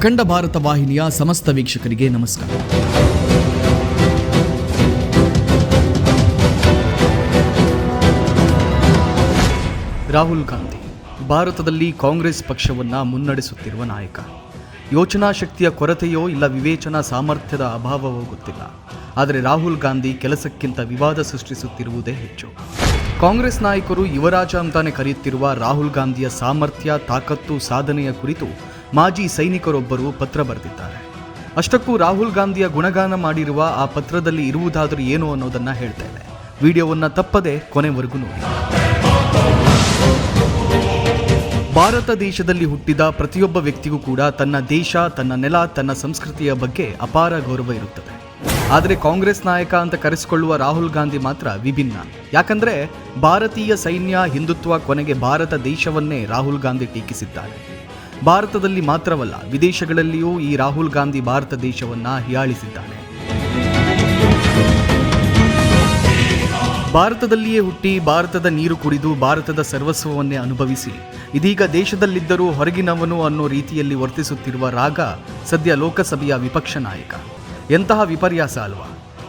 ಅಖಂಡ ಭಾರತ ವಾಹಿನಿಯ ಸಮಸ್ತ ವೀಕ್ಷಕರಿಗೆ ನಮಸ್ಕಾರ. ರಾಹುಲ್ ಗಾಂಧಿ, ಭಾರತದಲ್ಲಿ ಕಾಂಗ್ರೆಸ್ ಪಕ್ಷವನ್ನು ಮುನ್ನಡೆಸುತ್ತಿರುವ ನಾಯಕ. ಯೋಚನಾ ಶಕ್ತಿಯ ಕೊರತೆಯೋ ಇಲ್ಲ ವಿವೇಚನಾ ಸಾಮರ್ಥ್ಯದ ಅಭಾವವೋ ಗೊತ್ತಿಲ್ಲ. ಆದರೆ ರಾಹುಲ್ ಗಾಂಧಿ ಕೆಲಸಕ್ಕಿಂತ ವಿವಾದ ಸೃಷ್ಟಿಸುತ್ತಿರುವುದೇ ಹೆಚ್ಚು. ಕಾಂಗ್ರೆಸ್ ನಾಯಕರು ಯುವರಾಜ ಅಂತಾನೆ ಕರೆಯುತ್ತಿರುವ ರಾಹುಲ್ ಗಾಂಧಿಯ ಸಾಮರ್ಥ್ಯ, ತಾಕತ್ತು, ಸಾಧನೆಯ ಕುರಿತು ಮಾಜಿ ಸೈನಿಕರೊಬ್ಬರು ಪತ್ರ ಬರೆದಿದ್ದಾರೆ. ಅಷ್ಟಕ್ಕೂ ರಾಹುಲ್ ಗಾಂಧಿಯ ಗುಣಗಾನ ಮಾಡಿರುವ ಆ ಪತ್ರದಲ್ಲಿ ಇರುವುದಾದರೂ ಏನು ಅನ್ನೋದನ್ನ ಹೇಳ್ತೇವೆ ವಿಡಿಯೋವನ್ನ ತಪ್ಪದೆ ಕೊನೆವರೆಗೂ ನೋಡಿ. ಭಾರತ ದೇಶದಲ್ಲಿ ಹುಟ್ಟಿದ ಪ್ರತಿಯೊಬ್ಬ ವ್ಯಕ್ತಿಗೂ ಕೂಡ ತನ್ನ ದೇಶ, ತನ್ನ ನೆಲ, ತನ್ನ ಸಂಸ್ಕೃತಿಯ ಬಗ್ಗೆ ಅಪಾರ ಗೌರವ ಇರುತ್ತದೆ. ಆದರೆ ಕಾಂಗ್ರೆಸ್ ನಾಯಕ ಅಂತ ಕರೆಸಿಕೊಳ್ಳುವ ರಾಹುಲ್ ಗಾಂಧಿ ಮಾತ್ರ ವಿಭಿನ್ನ. ಯಾಕಂದ್ರೆ ಭಾರತೀಯ ಸೈನ್ಯ ಹಿಂದುತ್ವ ಕೊನೆಗೆ ಭಾರತ ದೇಶವನ್ನೇ ರಾಹುಲ್ ಗಾಂಧಿ ಟೀಕಿಸಿದ್ದಾರೆ. ಭಾರತದಲ್ಲಿ ಮಾತ್ರವಲ್ಲ, ವಿದೇಶಗಳಲ್ಲಿಯೂ ಈ ರಾಹುಲ್ ಗಾಂಧಿ ಭಾರತ ದೇಶವನ್ನ ಹೀಯಾಳಿಸಿದ್ದಾನೆ. ಭಾರತದಲ್ಲಿಯೇ ಹುಟ್ಟಿ, ಭಾರತದ ನೀರು ಕುಡಿದು, ಭಾರತದ ಸರ್ವಸ್ವವನ್ನೇ ಅನುಭವಿಸಿ, ಇದೀಗ ದೇಶದಲ್ಲಿದ್ದರೂ ಹೊರಗಿನವನು ಅನ್ನೋ ರೀತಿಯಲ್ಲಿ ವರ್ತಿಸುತ್ತಿರುವ ರಾಗ ಸದ್ಯ ಲೋಕಸಭೆಯ ವಿಪಕ್ಷ ನಾಯಕ. ಎಂತಹ ವಿಪರ್ಯಾಸ ಅಲ್ವಾ?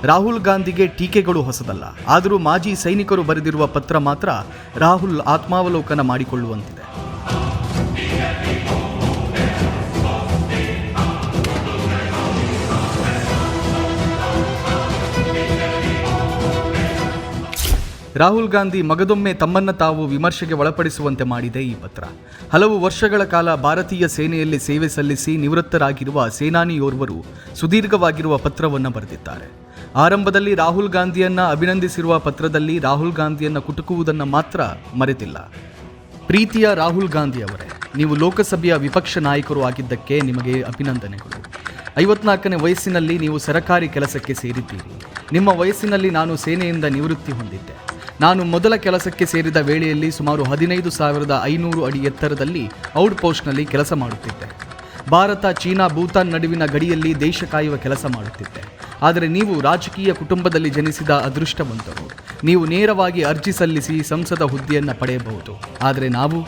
ರಾಹುಲ್ ಗಾಂಧಿಗೆ ಟೀಕೆಗಳು ಹೊಸದಲ್ಲ, ಆದರೂ ಮಾಜಿ ಸೈನಿಕರು ಬರೆದಿರುವ ಪತ್ರ ಮಾತ್ರ ರಾಹುಲ್ ಆತ್ಮಾವಲೋಕನ ಮಾಡಿಕೊಳ್ಳುವಂತಿದೆ. ರಾಹುಲ್ ಗಾಂಧಿ ಮಗದೊಮ್ಮೆ ತಮ್ಮನ್ನ ತಾವು ವಿಮರ್ಶೆಗೆ ಒಳಪಡಿಸುವಂತೆ ಮಾಡಿದೆ ಈ ಪತ್ರ. ಹಲವು ವರ್ಷಗಳ ಕಾಲ ಭಾರತೀಯ ಸೇನೆಯಲ್ಲಿ ಸೇವೆ ಸಲ್ಲಿಸಿ ನಿವೃತ್ತರಾಗಿರುವ ಸೇನಾನಿಯೋರ್ವರು ಸುದೀರ್ಘವಾಗಿರುವ ಪತ್ರವನ್ನು ಬರೆದಿದ್ದಾರೆ. ಆರಂಭದಲ್ಲಿ ರಾಹುಲ್ ಗಾಂಧಿಯನ್ನ ಅಭಿನಂದಿಸಿರುವ ಪತ್ರದಲ್ಲಿ ರಾಹುಲ್ ಗಾಂಧಿಯನ್ನ ಕುಟುಕುವುದನ್ನು ಮಾತ್ರ ಮರೆತಿಲ್ಲ. ಪ್ರೀತಿಯ ರಾಹುಲ್ ಗಾಂಧಿ ಅವರೇ, ನೀವು ಲೋಕಸಭೆಯ ವಿಪಕ್ಷ ನಾಯಕರು ಆಗಿದ್ದಕ್ಕೆ ನಿಮಗೆ ಅಭಿನಂದನೆಗಳು. ಐವತ್ನಾಲ್ಕನೇ ವಯಸ್ಸಿನಲ್ಲಿ ನೀವು ಸರಕಾರಿ ಕೆಲಸಕ್ಕೆ ಸೇರಿದ್ದೀರಿ. ನಿಮ್ಮ ವಯಸ್ಸಿನಲ್ಲಿ ನಾನು ಸೇನೆಯಿಂದ ನಿವೃತ್ತಿ ಹೊಂದಿದ್ದೆ. ನಾನು ಮೊದಲ ಕೆಲಸಕ್ಕೆ ಸೇರಿದ ವೇಳೆಯಲ್ಲಿ ಸುಮಾರು ಹದಿನೈದು ಸಾವಿರದ ಐನೂರು ಅಡಿ ಎತ್ತರದಲ್ಲಿ ಔಟ್ ಪೋಸ್ಟ್ನಲ್ಲಿ ಕೆಲಸ ಮಾಡುತ್ತಿದ್ದೆ. ಭಾರತ, ಚೀನಾ, ಭೂತಾನ್ ನಡುವಿನ ಗಡಿಯಲ್ಲಿ ದೇಶ ಕಾಯುವ ಕೆಲಸ ಮಾಡುತ್ತಿದ್ದೆ. ಆದರೆ ನೀವು ರಾಜಕೀಯ ಕುಟುಂಬದಲ್ಲಿ ಜನಿಸಿದ ಅದೃಷ್ಟವಂತರು. ನೀವು ನೇರವಾಗಿ ಅರ್ಜಿ ಸಲ್ಲಿಸಿ ಸಂಸದ ಹುದ್ದೆಯನ್ನು ಪಡೆಯಬಹುದು. ಆದರೆ ನಾವು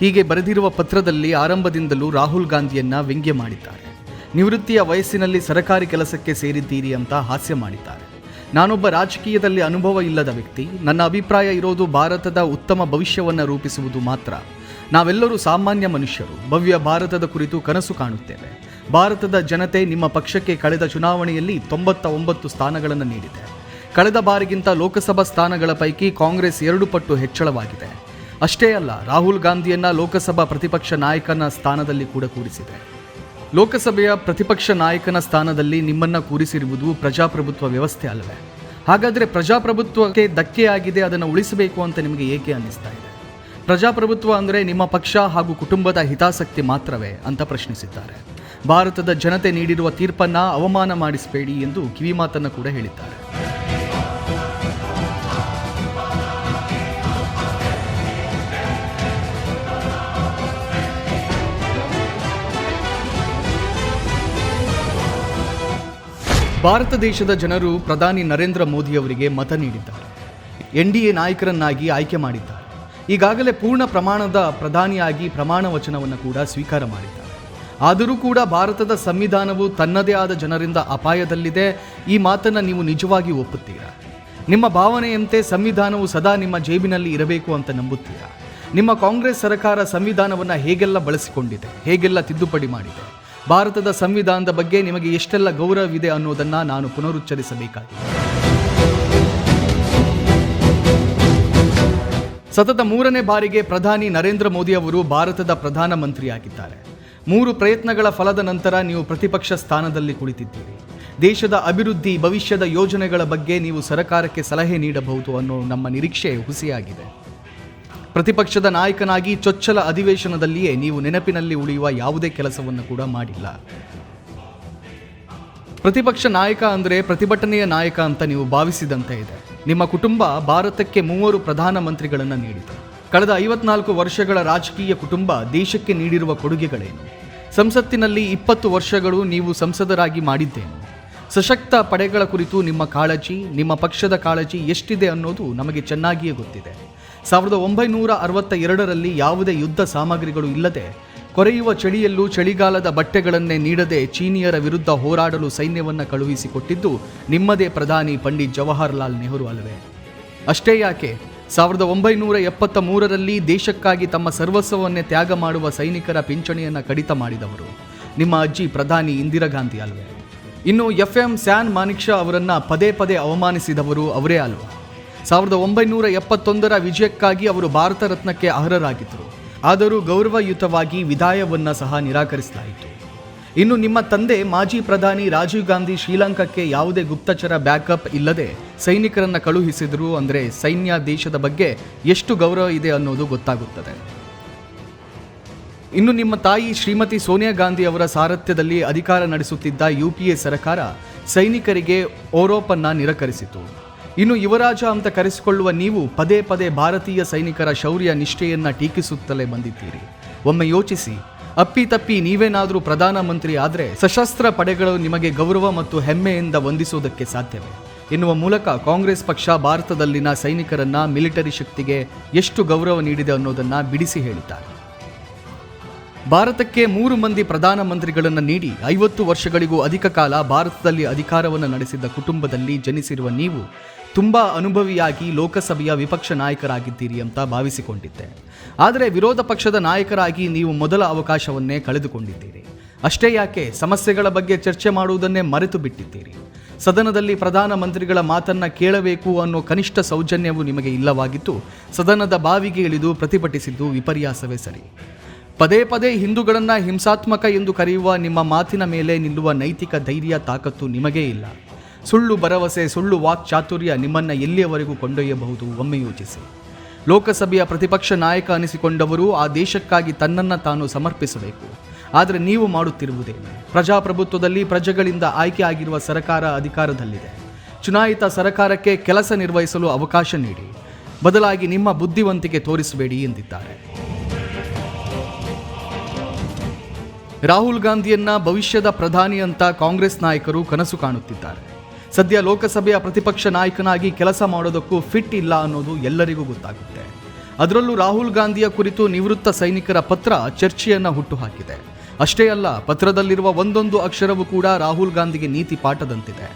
ಹೀಗೆ ಬರೆದಿರುವ ಪತ್ರದಲ್ಲಿ ಆರಂಭದಿಂದಲೂ ರಾಹುಲ್ ಗಾಂಧಿಯನ್ನ ವ್ಯಂಗ್ಯ ಮಾಡಿದ್ದಾರೆ. ನಿವೃತ್ತಿಯ ವಯಸ್ಸಿನಲ್ಲಿ ಸರಕಾರಿ ಕೆಲಸಕ್ಕೆ ಸೇರಿದ್ದೀರಿ ಅಂತ ಹಾಸ್ಯ ಮಾಡಿದ್ದಾರೆ. ನಾನೊಬ್ಬ ರಾಜಕೀಯದಲ್ಲಿ ಅನುಭವ ಇಲ್ಲದ ವ್ಯಕ್ತಿ. ನನ್ನ ಅಭಿಪ್ರಾಯ ಇರೋದು ಭಾರತದ ಉತ್ತಮ ಭವಿಷ್ಯವನ್ನು ರೂಪಿಸುವುದು ಮಾತ್ರ. ನಾವೆಲ್ಲರೂ ಸಾಮಾನ್ಯ ಮನುಷ್ಯರು. ಭವ್ಯ ಭಾರತದ ಕುರಿತು ಕನಸು ಕಾಣುತ್ತೇವೆ. ಭಾರತದ ಜನತೆ ನಿಮ್ಮ ಪಕ್ಷಕ್ಕೆ ಕಳೆದ ಚುನಾವಣೆಯಲ್ಲಿ ತೊಂಬತ್ತ ಒಂಬತ್ತು ಸ್ಥಾನಗಳನ್ನು ನೀಡಿದೆ. ಕಳೆದ ಬಾರಿಗಿಂತ ಲೋಕಸಭಾ ಸ್ಥಾನಗಳ ಪೈಕಿ ಕಾಂಗ್ರೆಸ್ ಎರಡು ಪಟ್ಟು ಹೆಚ್ಚಳವಾಗಿದೆ. ಅಷ್ಟೇ ಅಲ್ಲ, ರಾಹುಲ್ ಗಾಂಧಿಯನ್ನ ಲೋಕಸಭಾ ಪ್ರತಿಪಕ್ಷ ನಾಯಕನ ಸ್ಥಾನದಲ್ಲಿ ಕೂಡ ಕೂರಿಸಿದೆ. ಲೋಕಸಭೆಯ ಪ್ರತಿಪಕ್ಷ ನಾಯಕನ ಸ್ಥಾನದಲ್ಲಿ ನಿಮ್ಮನ್ನ ಕೂರಿಸಿರುವುದು ಪ್ರಜಾಪ್ರಭುತ್ವ ವ್ಯವಸ್ಥೆ ಅಲ್ಲವೇ? ಹಾಗಾದರೆ ಪ್ರಜಾಪ್ರಭುತ್ವಕ್ಕೆ ಧಕ್ಕೆಯಾಗಿದೆ ಅದನ್ನು ಉಳಿಸಬೇಕು ಅಂತ ನಿಮಗೆ ಏಕೆ ಅನ್ನಿಸ್ತಾ ಇದೆ? ಪ್ರಜಾಪ್ರಭುತ್ವ ಅಂದರೆ ನಿಮ್ಮ ಪಕ್ಷ ಹಾಗೂ ಕುಟುಂಬದ ಹಿತಾಸಕ್ತಿ ಮಾತ್ರವೇ ಅಂತ ಪ್ರಶ್ನಿಸಿದ್ದಾರೆ. ಭಾರತದ ಜನತೆ ನೀಡಿರುವ ತೀರ್ಪನ್ನ ಅವಮಾನ ಮಾಡಿಸಬೇಡಿ ಎಂದು ಕಿವಿಮಾತನ್ನು ಕೂಡ ಹೇಳಿದ್ದಾರೆ. ಭಾರತ ದೇಶದ ಜನರು ಪ್ರಧಾನಿ ನರೇಂದ್ರ ಮೋದಿ ಅವರಿಗೆ ಮತ ನೀಡಿದ್ದಾರೆ. ಎನ್ ಡಿ ಎ ನಾಯಕರನ್ನಾಗಿ ಆಯ್ಕೆ ಮಾಡಿದ್ದಾರೆ. ಈಗಾಗಲೇ ಪೂರ್ಣ ಪ್ರಮಾಣದ ಪ್ರಧಾನಿಯಾಗಿ ಪ್ರಮಾಣ ವಚನವನ್ನು ಕೂಡ ಸ್ವೀಕಾರ ಮಾಡಿದ್ದಾರೆ. ಆದರೂ ಕೂಡ ಭಾರತದ ಸಂವಿಧಾನವು ತನ್ನದೇ ಆದ ಜನರಿಂದ ಅಪಾಯದಲ್ಲಿದೆ. ಈ ಮಾತನ್ನು ನೀವು ನಿಜವಾಗಿ ಒಪ್ಪುತ್ತೀರಾ? ನಿಮ್ಮ ಭಾವನೆಯಂತೆ ಸಂವಿಧಾನವು ಸದಾ ನಿಮ್ಮ ಜೇಬಿನಲ್ಲಿ ಇರಬೇಕು ಅಂತ ನಂಬುತ್ತೀರಾ? ನಿಮ್ಮ ಕಾಂಗ್ರೆಸ್ ಸರ್ಕಾರ ಸಂವಿಧಾನವನ್ನು ಹೇಗೆಲ್ಲ ಬಳಸಿಕೊಂಡಿದೆ? ಹೇಗೆಲ್ಲ ತಿದ್ದುಪಡಿ ಮಾಡಿದೆ? ಭಾರತದ ಸಂವಿಧಾನದ ಬಗ್ಗೆ ನಿಮಗೆ ಎಷ್ಟೆಲ್ಲ ಗೌರವವಿದೆ ಅನ್ನೋದನ್ನು ನಾನು ಪುನರುಚ್ಚರಿಸಬೇಕಾಗಿದೆ. ಸತತ ಮೂರನೇ ಬಾರಿಗೆ ಪ್ರಧಾನಿ ನರೇಂದ್ರ ಮೋದಿ ಅವರು ಭಾರತದ ಪ್ರಧಾನಮಂತ್ರಿಯಾಗಿದ್ದಾರೆ. ಮೂರು ಪ್ರಯತ್ನಗಳ ಫಲದ ನಂತರ ನೀವು ಪ್ರತಿಪಕ್ಷ ಸ್ಥಾನದಲ್ಲಿ ಕುಳಿತಿದ್ದೀರಿ. ದೇಶದ ಅಭಿವೃದ್ಧಿ, ಭವಿಷ್ಯದ ಯೋಜನೆಗಳ ಬಗ್ಗೆ ನೀವು ಸರಕಾರಕ್ಕೆ ಸಲಹೆ ನೀಡಬಹುದು ಅನ್ನೋ ನಮ್ಮ ನಿರೀಕ್ಷೆ ಹುಸಿಯಾಗಿದೆ. ಪ್ರತಿಪಕ್ಷದ ನಾಯಕನಾಗಿ ಚೊಚ್ಚಲ ಅಧಿವೇಶನದಲ್ಲಿಯೇ ನೀವು ನೆನಪಿನಲ್ಲಿ ಉಳಿಯುವ ಯಾವುದೇ ಕೆಲಸವನ್ನು ಕೂಡ ಮಾಡಿಲ್ಲ. ಪ್ರತಿಪಕ್ಷ ನಾಯಕ ಅಂದರೆ ಪ್ರತಿಭಟನೆಯ ನಾಯಕ ಅಂತ ನೀವು ಭಾವಿಸಿದಂತೆ ಇದೆ. ನಿಮ್ಮ ಕುಟುಂಬ ಭಾರತಕ್ಕೆ ಮೂವರು ಪ್ರಧಾನಮಂತ್ರಿಗಳನ್ನು ನೀಡಿತು. ಕಳೆದ ಐವತ್ನಾಲ್ಕು ವರ್ಷಗಳ ರಾಜಕೀಯ ಕುಟುಂಬ ದೇಶಕ್ಕೆ ನೀಡಿರುವ ಕೊಡುಗೆಗಳೇನು? ಸಂಸತ್ತಿನಲ್ಲಿ ಇಪ್ಪತ್ತು ವರ್ಷಗಳು ನೀವು ಸಂಸದರಾಗಿ ಮಾಡಿದ್ದೇನು? ಸಶಕ್ತ ಪಡೆಗಳ ಕುರಿತು ನಿಮ್ಮ ಕಾಳಜಿ, ನಿಮ್ಮ ಪಕ್ಷದ ಕಾಳಜಿ ಎಷ್ಟಿದೆ ಅನ್ನೋದು ನಮಗೆ ಚೆನ್ನಾಗಿಯೇ ಗೊತ್ತಿದೆ. ಸಾವಿರದ ಒಂಬೈನೂರ ಅರವತ್ತ ಎರಡರಲ್ಲಿ ಯಾವುದೇ ಯುದ್ಧ ಸಾಮಗ್ರಿಗಳು ಇಲ್ಲದೆ ಕೊರೆಯುವ ಚಳಿಯಲ್ಲೂ ಚಳಿಗಾಲದ ಬಟ್ಟೆಗಳನ್ನೇ ನೀಡದೆ ಚೀನಿಯರ ವಿರುದ್ಧ ಹೋರಾಡಲು ಸೈನ್ಯವನ್ನು ಕಳುಹಿಸಿಕೊಟ್ಟಿದ್ದು ನಿಮ್ಮದೇ ಪ್ರಧಾನಿ ಪಂಡಿತ್ ಜವಾಹರ್ಲಾಲ್ ನೆಹರು ಅಲ್ಲವೇ. ಅಷ್ಟೇ ಯಾಕೆ, ಸಾವಿರದ ಒಂಬೈನೂರ ಎಪ್ಪತ್ತ ಮೂರರಲ್ಲಿ ದೇಶಕ್ಕಾಗಿ ತಮ್ಮ ಸರ್ವಸ್ವವನ್ನೇ ತ್ಯಾಗ ಮಾಡುವ ಸೈನಿಕರ ಪಿಂಚಣಿಯನ್ನು ಕಡಿತ ಮಾಡಿದವರು ನಿಮ್ಮ ಅಜ್ಜಿ ಪ್ರಧಾನಿ ಇಂದಿರಾ ಗಾಂಧಿ ಅಲ್ವೇ ಇನ್ನು ಎಫ್ ಎಂ ಸ್ಯಾನ್ ಮಾನಿಕ್ಷಾ ಅವರನ್ನು ಪದೇ ಪದೇ ಅವಮಾನಿಸಿದವರು ಅವರೇ ಅಲ್ವಾ. ಸಾವಿರದ ಒಂಬೈನೂರ ಎಪ್ಪತ್ತೊಂದರ ವಿಜಯಕ್ಕಾಗಿ ಅವರು ಭಾರತ ರತ್ನಕ್ಕೆ ಅರ್ಹರಾಗಿದ್ದರು. ಆದರೂ ಗೌರವಯುತವಾಗಿ ವಿದಾಯವನ್ನು ಸಹ ನಿರಾಕರಿಸಲಾಯಿತು. ಇನ್ನು ನಿಮ್ಮ ತಂದೆ ಮಾಜಿ ಪ್ರಧಾನಿ ರಾಜೀವ್ ಗಾಂಧಿ ಶ್ರೀಲಂಕಾಕ್ಕೆ ಯಾವುದೇ ಗುಪ್ತಚರ ಬ್ಯಾಕಪ್ ಇಲ್ಲದೆ ಸೈನಿಕರನ್ನು ಕಳುಹಿಸಿದರು ಅಂದ್ರೆ ಸೈನ್ಯ ದೇಶದ ಬಗ್ಗೆ ಎಷ್ಟು ಗೌರವ ಇದೆ ಅನ್ನೋದು ಗೊತ್ತಾಗುತ್ತದೆ. ಇನ್ನು ನಿಮ್ಮ ತಾಯಿ ಶ್ರೀಮತಿ ಸೋನಿಯಾ ಗಾಂಧಿ ಅವರ ಸಾರಥ್ಯದಲ್ಲಿ ಅಧಿಕಾರ ನಡೆಸುತ್ತಿದ್ದ ಯುಪಿಎ ಸರ್ಕಾರ ಸೈನಿಕರಿಗೆ ಓರೋಪನ್ನ ನಿರಾಕರಿಸಿತು. ಇನ್ನು ಯುವರಾಜ ಅಂತ ಕರೆಸಿಕೊಳ್ಳುವ ನೀವು ಪದೇ ಪದೇ ಭಾರತೀಯ ಸೈನಿಕರ ಶೌರ್ಯ ನಿಷ್ಠೆಯನ್ನ ಟೀಕಿಸುತ್ತಲೇ ಬಂದಿದ್ದೀರಿ. ಒಮ್ಮೆ ಯೋಚಿಸಿ ಅಪ್ಪಿತಪ್ಪಿ ನೀವೇನಾದರೂ ಪ್ರಧಾನಮಂತ್ರಿ ಆದರೆ ಸಶಸ್ತ್ರ ಪಡೆಗಳು ನಿಮಗೆ ಗೌರವ ಮತ್ತು ಹೆಮ್ಮೆಯಿಂದ ವಂದಿಸುವುದಕ್ಕೆ ಸಾಧ್ಯವೇ? ಎನ್ನುವ ಮೂಲಕ ಕಾಂಗ್ರೆಸ್ ಪಕ್ಷ ಭಾರತದಲ್ಲಿನ ಸೈನಿಕರನ್ನ ಮಿಲಿಟರಿ ಶಕ್ತಿಗೆ ಎಷ್ಟು ಗೌರವ ನೀಡಿದೆ ಅನ್ನೋದನ್ನ ಬಿಡಿಸಿ ಹೇಳಿದ್ದಾರೆ. ಭಾರತಕ್ಕೆ ಮೂರು ಮಂದಿ ಪ್ರಧಾನಮಂತ್ರಿಗಳನ್ನು ನೀಡಿ ಐವತ್ತು ವರ್ಷಗಳಿಗೂ ಅಧಿಕ ಕಾಲ ಭಾರತದಲ್ಲಿ ಅಧಿಕಾರವನ್ನು ನಡೆಸಿದ ಕುಟುಂಬದಲ್ಲಿ ಜನಿಸಿರುವ ನೀವು ತುಂಬಾ ಅನುಭವಿಯಾಗಿ ಲೋಕಸಭೆಯ ವಿಪಕ್ಷ ನಾಯಕರಾಗಿದ್ದೀರಿ ಅಂತ ಭಾವಿಸಿಕೊಂಡಿದ್ದೆ. ಆದರೆ ವಿರೋಧ ಪಕ್ಷದ ನಾಯಕರಾಗಿ ನೀವು ಮೊದಲ ಅವಕಾಶವನ್ನೇ ಕಳೆದುಕೊಂಡಿದ್ದೀರಿ. ಅಷ್ಟೇ ಯಾಕೆ? ಸಮಸ್ಯೆಗಳ ಬಗ್ಗೆ ಚರ್ಚೆ ಮಾಡುವುದನ್ನೇ ಮರೆತು ಬಿಟ್ಟಿದ್ದೀರಿ. ಸದನದಲ್ಲಿ ಪ್ರಧಾನಮಂತ್ರಿಗಳ ಮಾತನ್ನ ಕೇಳಬೇಕು ಅನ್ನೋ ಕನಿಷ್ಠ ಸೌಜನ್ಯವು ನಿಮಗೆ ಇಲ್ಲವಾಗಿತ್ತು. ಸದನದ ಬಾವಿಗೆ ಇಳಿದು ಪ್ರತಿಭಟಿಸಿದ್ದು ವಿಪರ್ಯಾಸವೇ ಸರಿ. ಪದೇ ಪದೇ ಹಿಂದೂಗಳನ್ನು ಹಿಂಸಾತ್ಮಕ ಎಂದು ಕರೆಯುವ ನಿಮ್ಮ ಮಾತಿನ ಮೇಲೆ ನಿಲ್ಲುವ ನೈತಿಕ ಧೈರ್ಯ, ತಾಕತ್ತು ನಿಮಗೇ ಇಲ್ಲ. ಸುಳ್ಳು ಭರವಸೆ, ಸುಳ್ಳು ವಾಕ್ ಚಾತುರ್ಯ ನಿಮ್ಮನ್ನ ಎಲ್ಲಿಯವರೆಗೂ ಕೊಂಡೊಯ್ಯಬಹುದು? ಒಮ್ಮೆ ಯೋಚಿಸಿ. ಲೋಕಸಭೆಯ ಪ್ರತಿಪಕ್ಷ ನಾಯಕ ಅನಿಸಿಕೊಂಡವರು ಆ ದೇಶಕ್ಕಾಗಿ ತನ್ನನ್ನು ತಾನು ಸಮರ್ಪಿಸಬೇಕು. ಆದರೆ ನೀವು ಮಾಡುತ್ತಿರುವುದೇನು ಪ್ರಜಾಪ್ರಭುತ್ವದಲ್ಲಿ ಪ್ರಜೆಗಳಿಂದ ಆಯ್ಕೆ ಆಗಿರುವ ಸರ್ಕಾರ ಅಧಿಕಾರದಲ್ಲಿದೆ. ಚುನಾಯಿತ ಸರ್ಕಾರಕ್ಕೆ ಕೆಲಸ ನಿರ್ವಹಿಸಲು ಅವಕಾಶ ನೀಡಿ. ಬದಲಾಗಿ ನಿಮ್ಮ ಬುದ್ಧಿವಂತಿಕೆ ತೋರಿಸಬೇಡಿ ಎಂದಿದ್ದಾರೆ. ರಾಹುಲ್ ಗಾಂಧಿಯನ್ನ ಭವಿಷ್ಯದ ಪ್ರಧಾನಿ ಅಂತ ಕಾಂಗ್ರೆಸ್ ನಾಯಕರು ಕನಸು ಕಾಣುತ್ತಿದ್ದಾರೆ. ಸದ್ಯ ಲೋಕಸಭೆಯ ಪ್ರತಿಪಕ್ಷ ನಾಯಕನಾಗಿ ಕೆಲಸ ಮಾಡೋದಕ್ಕೂ ಫಿಟ್ ಇಲ್ಲ ಅನ್ನೋದು ಎಲ್ಲರಿಗೂ ಗೊತ್ತಾಗುತ್ತೆ. ಅದರಲ್ಲೂ ರಾಹುಲ್ ಗಾಂಧಿಯ ಕುರಿತು ನಿವೃತ್ತ ಸೈನಿಕರ ಪತ್ರ ಚರ್ಚೆಯನ್ನು ಹುಟ್ಟುಹಾಕಿದೆ. ಅಷ್ಟೇ ಅಲ್ಲ, ಪತ್ರದಲ್ಲಿರುವ ಒಂದೊಂದು ಅಕ್ಷರವೂ ಕೂಡ ರಾಹುಲ್ ಗಾಂಧಿಗೆ ನೀತಿ ಪಾಠದಂತಿದೆ.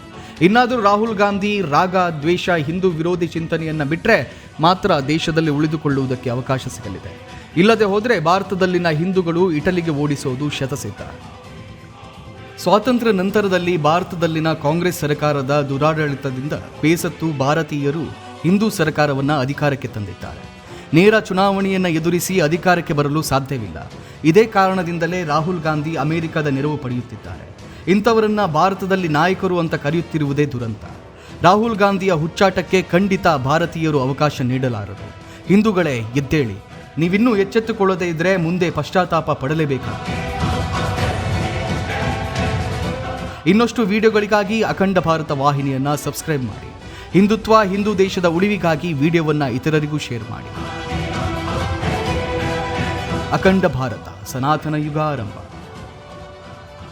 ಇನ್ನಾದರೂ ರಾಹುಲ್ ಗಾಂಧಿ ರಾಗ, ದ್ವೇಷ, ಹಿಂದೂ ವಿರೋಧಿ ಚಿಂತನೆಯನ್ನ ಬಿಟ್ಟರೆ ಮಾತ್ರ ದೇಶದಲ್ಲಿ ಉಳಿದುಕೊಳ್ಳುವುದಕ್ಕೆ ಅವಕಾಶ ಸಿಗಲಿದೆ. ಇಲ್ಲದೆ ಹೋದರೆ ಭಾರತದಲ್ಲಿನ ಹಿಂದೂಗಳು ಇಟಲಿಗೆ ಓಡಿಸೋದು ಶತಸಿದ್ಧ. ಸ್ವಾತಂತ್ರ್ಯ ನಂತರದಲ್ಲಿ ಭಾರತದಲ್ಲಿನ ಕಾಂಗ್ರೆಸ್ ಸರ್ಕಾರದ ದುರಾಡಳಿತದಿಂದ ಬೇಸತ್ತು ಭಾರತೀಯರು ಹಿಂದೂ ಸರ್ಕಾರವನ್ನು ಅಧಿಕಾರಕ್ಕೆ ತಂದಿದ್ದಾರೆ. ನೇರ ಚುನಾವಣೆಯನ್ನು ಎದುರಿಸಿ ಅಧಿಕಾರಕ್ಕೆ ಬರಲು ಸಾಧ್ಯವಿಲ್ಲ. ಇದೇ ಕಾರಣದಿಂದಲೇ ರಾಹುಲ್ ಗಾಂಧಿ ಅಮೆರಿಕದ ನೆರವು ಪಡೆಯುತ್ತಿದ್ದಾರೆ. ಇಂಥವರನ್ನ ಭಾರತದಲ್ಲಿ ನಾಯಕರು ಅಂತ ಕರೆಯುತ್ತಿರುವುದೇ ದುರಂತ. ರಾಹುಲ್ ಗಾಂಧಿಯ ಹುಚ್ಚಾಟಕ್ಕೆ ಖಂಡಿತ ಭಾರತೀಯರು ಅವಕಾಶ ನೀಡಲಾರರು. ಹಿಂದೂಗಳೇ, ಎದ್ದೇಳಿ. ನೀವಿನ್ನೂ ಎಚ್ಚೆತ್ತುಕೊಳ್ಳದೇ ಇದ್ರೆ ಮುಂದೆ ಪಶ್ಚಾತ್ತಾಪ ಪಡಲೇಬೇಕಾಗುತ್ತೆ ಇನ್ನಷ್ಟು ವಿಡಿಯೋಗಳಿಗಾಗಿ ಅಖಂಡ ಭಾರತ ವಾಹಿನಿಯನ್ನು ಸಬ್ಸ್ಕ್ರೈಬ್ ಮಾಡಿ. ಹಿಂದುತ್ವ ಹಿಂದೂ ದೇಶದ ಉಳಿವಿಗಾಗಿ ವಿಡಿಯೋವನ್ನು ಇತರರಿಗೂ ಶೇರ್ ಮಾಡಿ. ಅಖಂಡ ಭಾರತ, ಸನಾತನ ಯುಗ ಆರಂಭ